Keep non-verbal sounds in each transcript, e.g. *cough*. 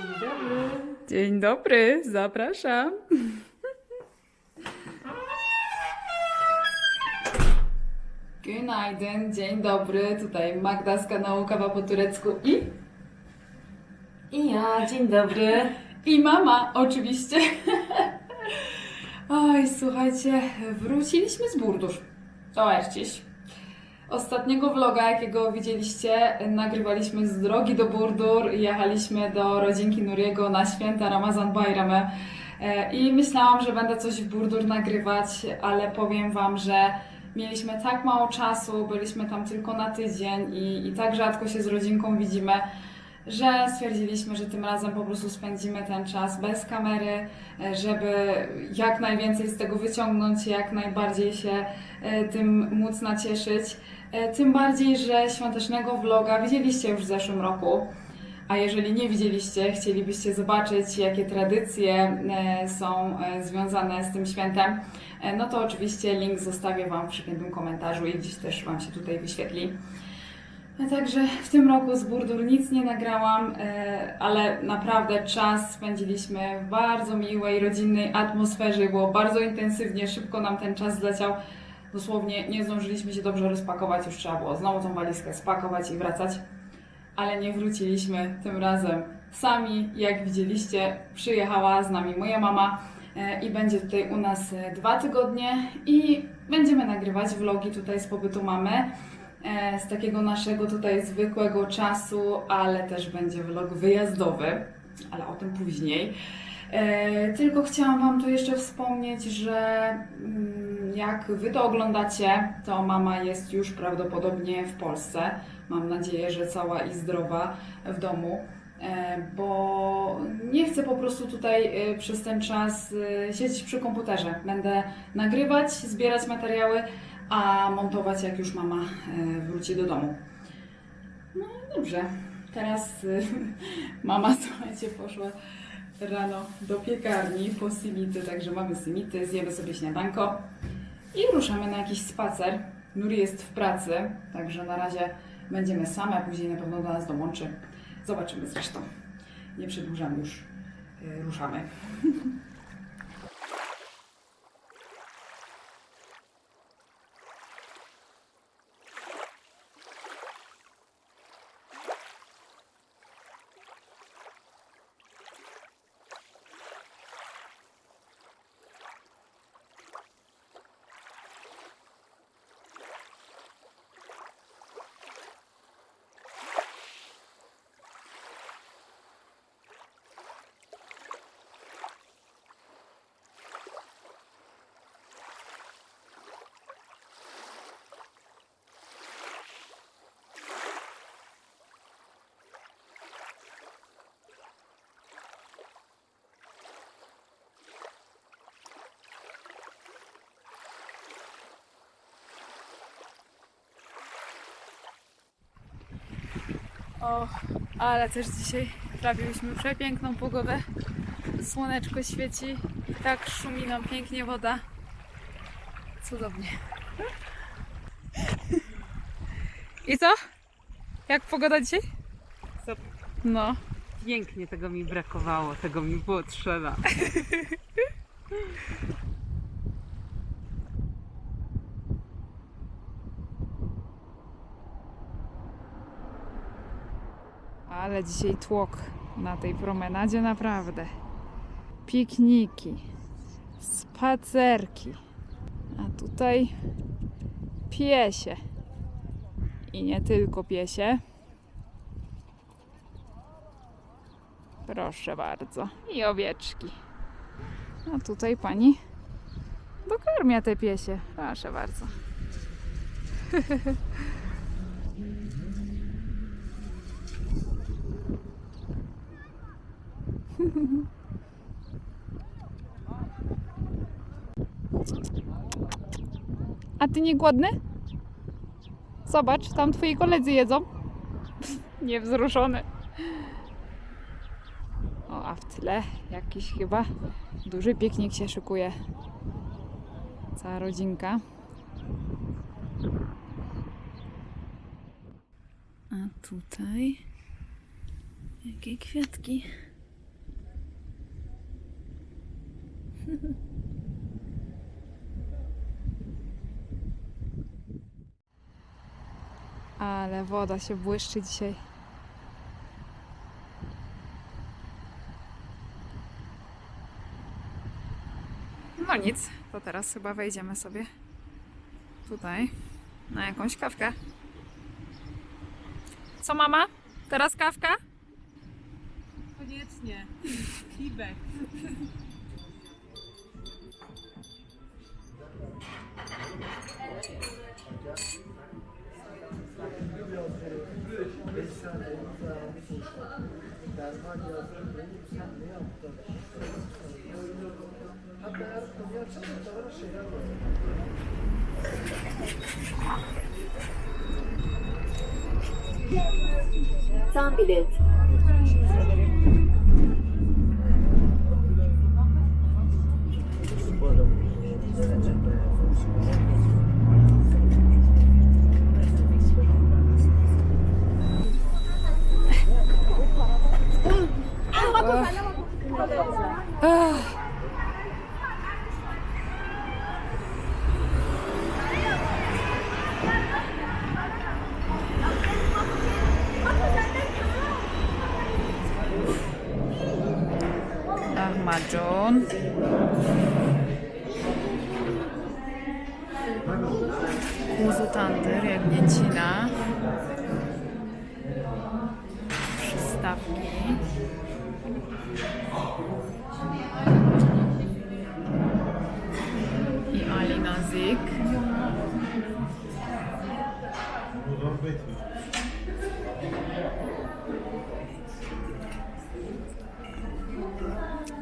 Dzień dobry. Dzień dobry, zapraszam. Günaydın, dzień dobry. Tutaj Magda z kanału Kawa po turecku i I ja, dzień dobry. I mama, oczywiście. *laughs* Oj, słuchajcie, wróciliśmy z Burdusz. To dziś. Ostatniego vloga, jakiego widzieliście, nagrywaliśmy z drogi do Burdur. Jechaliśmy do rodzinki Nuriego na święta Ramazan Bayramı. E, I myślałam, że będę coś w Burdur nagrywać, ale powiem Wam, że mieliśmy tak mało czasu, byliśmy tam tylko na tydzień i, i tak rzadko się z rodzinką widzimy, że stwierdziliśmy, że tym razem po prostu spędzimy ten czas bez kamery, e, żeby jak najwięcej z tego wyciągnąć, jak najbardziej się e, tym móc nacieszyć. E, Tym bardziej, że świątecznego vloga widzieliście już w zeszłym roku. A jeżeli nie widzieliście, chcielibyście zobaczyć, jakie tradycje e, są e, związane z tym świętem, no to oczywiście link zostawię Wam w przypiętym komentarzu i gdzieś też Wam się tutaj wyświetli. No Także w tym roku z Burdur nic nie nagrałam, ale naprawdę czas spędziliśmy w bardzo miłej, rodzinnej atmosferze. Było bardzo intensywnie, szybko nam ten czas zleciał. Dosłownie nie zdążyliśmy się dobrze rozpakować, już trzeba było znowu tą walizkę spakować i wracać. Ale nie wróciliśmy tym razem sami. Jak widzieliście, przyjechała z nami moja mama e, i będzie tutaj u nas e, dwa tygodnie i będziemy nagrywać vlogi tutaj z pobytu mamy e, z takiego naszego tutaj zwykłego czasu, ale też będzie vlog wyjazdowy, ale o tym później. Tylko chciałam Wam tu jeszcze wspomnieć, że mm, jak Wy to oglądacie, to mama jest już prawdopodobnie w Polsce. Mam nadzieję, że cała i zdrowa w domu. E, Bo nie chcę po prostu tutaj e, przez ten czas e, siedzieć przy komputerze. Będę nagrywać, zbierać materiały, a montować jak już mama wróci do domu. No dobrze. Teraz *laughs* mama, *laughs* słuchajcie, poszła rano do piekarni po simity, także mamy simity, zjemy sobie śniadanko i ruszamy na jakiś spacer. Nuri jest w pracy, także na razie będziemy same, później na pewno do nas dołączy. Zobaczymy zresztą. Nie przedłużam już, y, ruszamy. *laughs* O, ale też dzisiaj trafiliśmy przepiękną pogodę. Słoneczko świeci, tak szumi nam pięknie woda. Cudownie. I co? Jak pogoda dzisiaj? Super. No. Pięknie tego mi brakowało, tego mi było trzeba. *laughs* Ale dzisiaj tłok na tej promenadzie naprawdę. Pikniki, spacerki, a tutaj piesie. I nie tylko piesie. Proszę bardzo. I owieczki. A tutaj pani dokarmia te piesie. Proszę bardzo. *laughs* A ty nie głodny? Zobacz, tam twoi koledzy jedzą. *laughs* Niewzruszony. O, a w tle jakiś chyba duży piknik się szykuje. Cała rodzinka. A tutaj jakie kwiatki Ale woda się błyszczy dzisiaj. No nic, to teraz chyba wejdziemy sobie tutaj na jakąś kawkę. Co mama? Teraz kawka? Koniecznie. Kibek. Beş Tam bilet. Frauen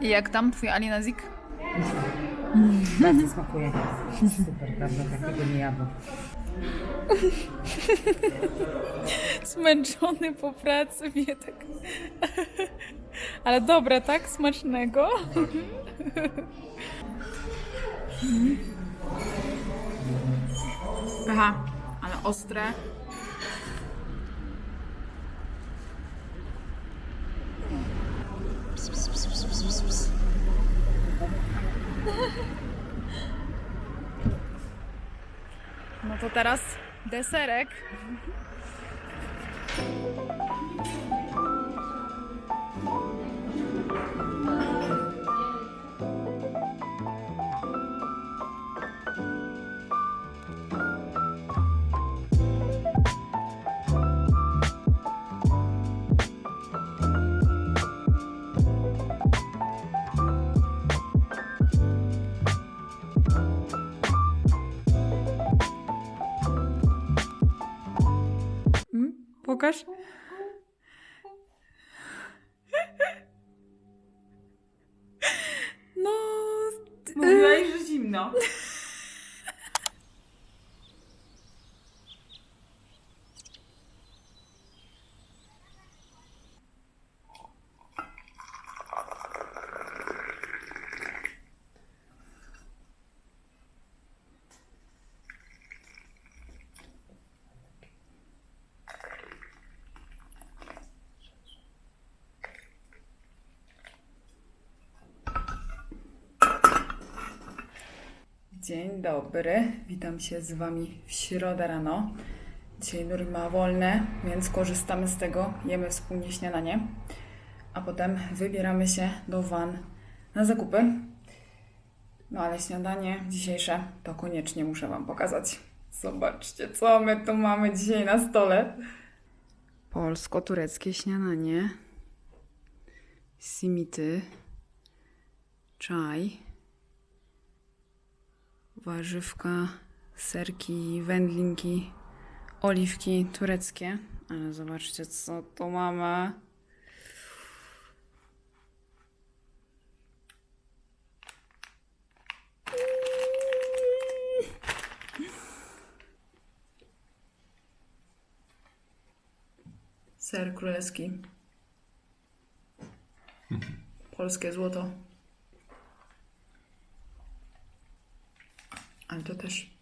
I jak tam twój Ali Nazik? *laughs* Bardzo smakuje. Super, prawda? Takiego nie jadłam. *laughs* Zmęczony po pracy, mnie tak. *laughs* Ale dobre, tak? Smacznego. Aha, ale ostre. Teraz deserek. Лукаш? Dzień dobry, witam się z Wami w środę rano. Dzisiaj Nuri ma wolne, więc korzystamy z tego, jemy wspólnie śniadanie, a potem wybieramy się do Van na zakupy. No ale śniadanie dzisiejsze to koniecznie muszę Wam pokazać. Zobaczcie, co my tu mamy dzisiaj na stole. Polsko-tureckie śniadanie. Simity. Czaj warzywka, serki, wędlinki, oliwki tureckie. Ale zobaczcie, co tu mamy. Ser królewski. Polskie złoto. Ale to też.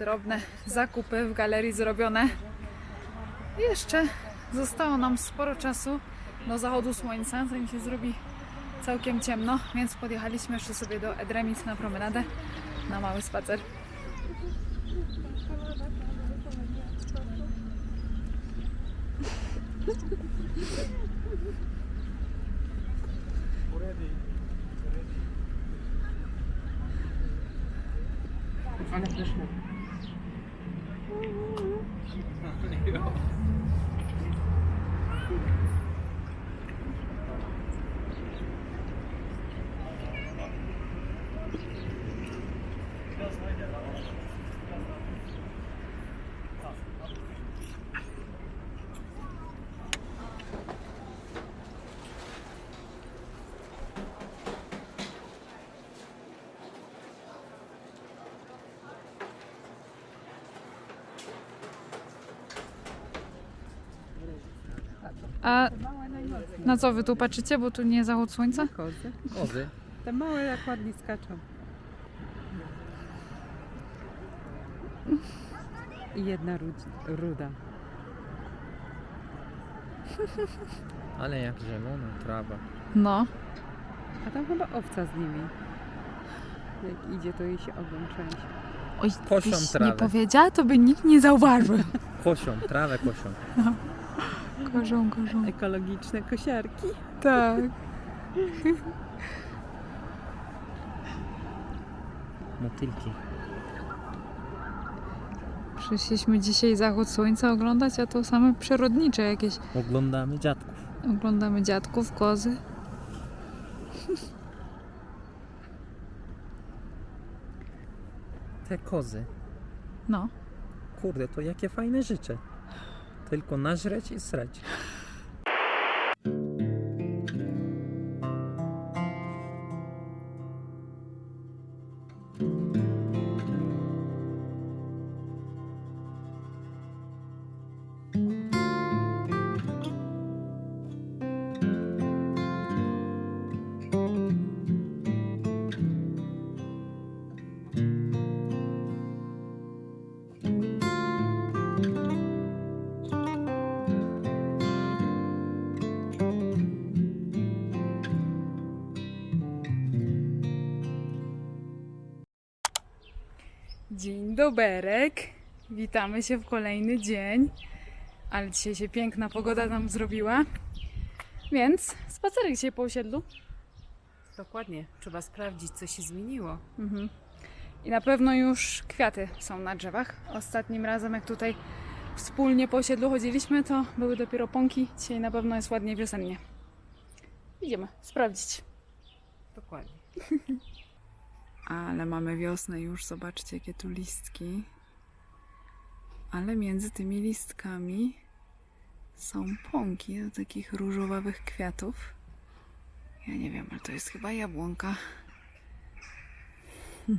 Drobne zakupy w galerii zrobione. Jeszcze zostało nam sporo czasu do zachodu słońca, zanim się zrobi całkiem ciemno, więc podjechaliśmy jeszcze sobie do Edremit na promenadę, na mały spacer. Ale pyszne. 気ぃつかないよ。A na co wy tu patrzycie, bo tu nie zachód słońca? Kozy. Kozy. Te małe jak ładnie skaczą. I jedna rud- ruda. Ale jak zielona trawa. No. A tam chyba owca z nimi. Jak idzie, to jej się ogon trzęsie. Oj, Koszą byś nie trawę. powiedziała, to by nikt nie zauważył. Kosią, trawę kosią. *laughs* Korzą, korzą. Ekologiczne kosiarki. Tak. Motylki. Przyszliśmy dzisiaj zachód słońca oglądać, a to same przyrodnicze jakieś. Oglądamy dziadków. Oglądamy dziadków, kozy. Te kozy. No. Kurde, to jakie fajne życie. Tylko nażreć i srać. Doberek. Witamy się w kolejny dzień. Ale dzisiaj się piękna pogoda nam zrobiła. Więc spacerek dzisiaj po osiedlu. Dokładnie. Trzeba sprawdzić, co się zmieniło. Mhm. I na pewno już kwiaty są na drzewach. Ostatnim razem, jak tutaj wspólnie po osiedlu chodziliśmy, to były dopiero pąki. Dzisiaj na pewno jest ładnie wiosennie. Idziemy sprawdzić. Dokładnie. *laughs* Ale mamy wiosnę już, zobaczcie jakie tu listki. Ale między tymi listkami są pąki do takich różowawych kwiatów. Ja nie wiem, ale to jest chyba jabłonka. *laughs*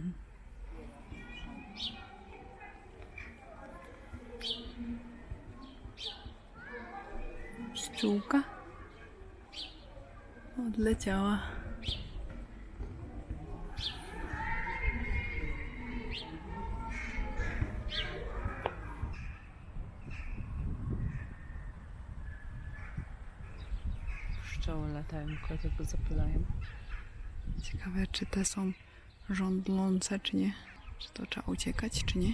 Pszczółka odleciała. Latają, kogo zapylają. Ciekawe, czy te są żądlące, czy nie. Czy to trzeba uciekać, czy nie.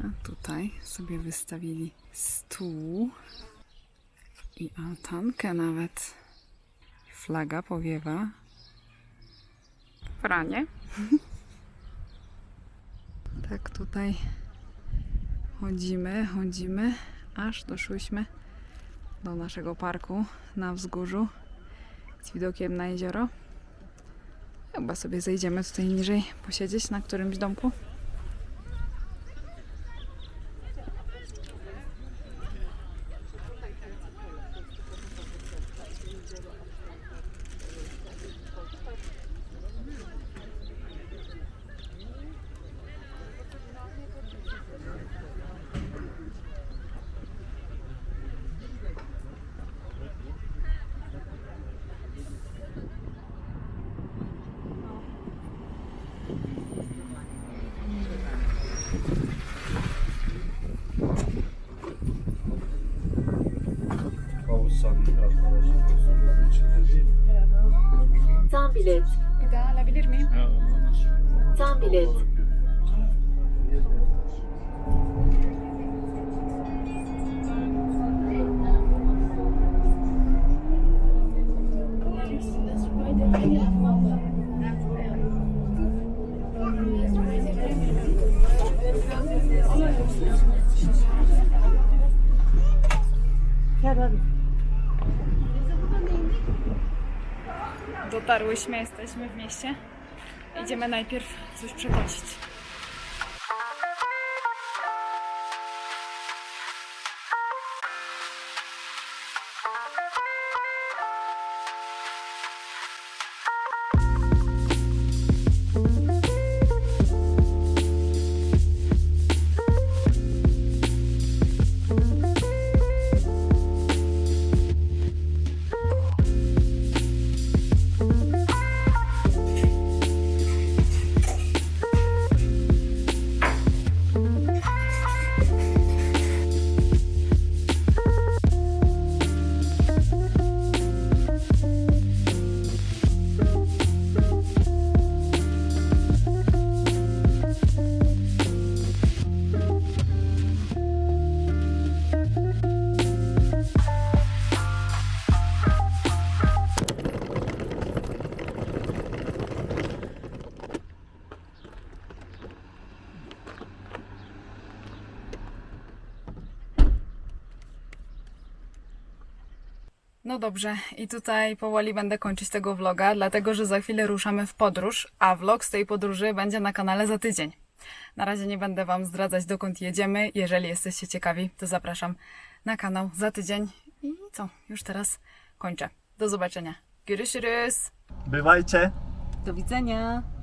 A tutaj sobie wystawili stół i altankę nawet. Flaga powiewa. Pranie. tak tutaj chodzimy, chodzimy, aż doszłyśmy do naszego parku na wzgórzu z widokiem na jezioro. Chyba sobie zejdziemy tutaj niżej, posiedzieć na którymś domku. Bilet. Bir daha alabilir miyim? Tam bilet. Dotarłyśmy, jesteśmy w mieście. Idziemy najpierw coś przechodzić. No dobrze, i tutaj powoli będę kończyć tego vloga, dlatego że za chwilę ruszamy w podróż, a vlog z tej podróży będzie na kanale za tydzień. Na razie nie będę Wam zdradzać dokąd jedziemy. Jeżeli jesteście ciekawi, to zapraszam na kanał za tydzień. I co, już teraz kończę. Do zobaczenia. Görüşürüz! Bywajcie! Do widzenia!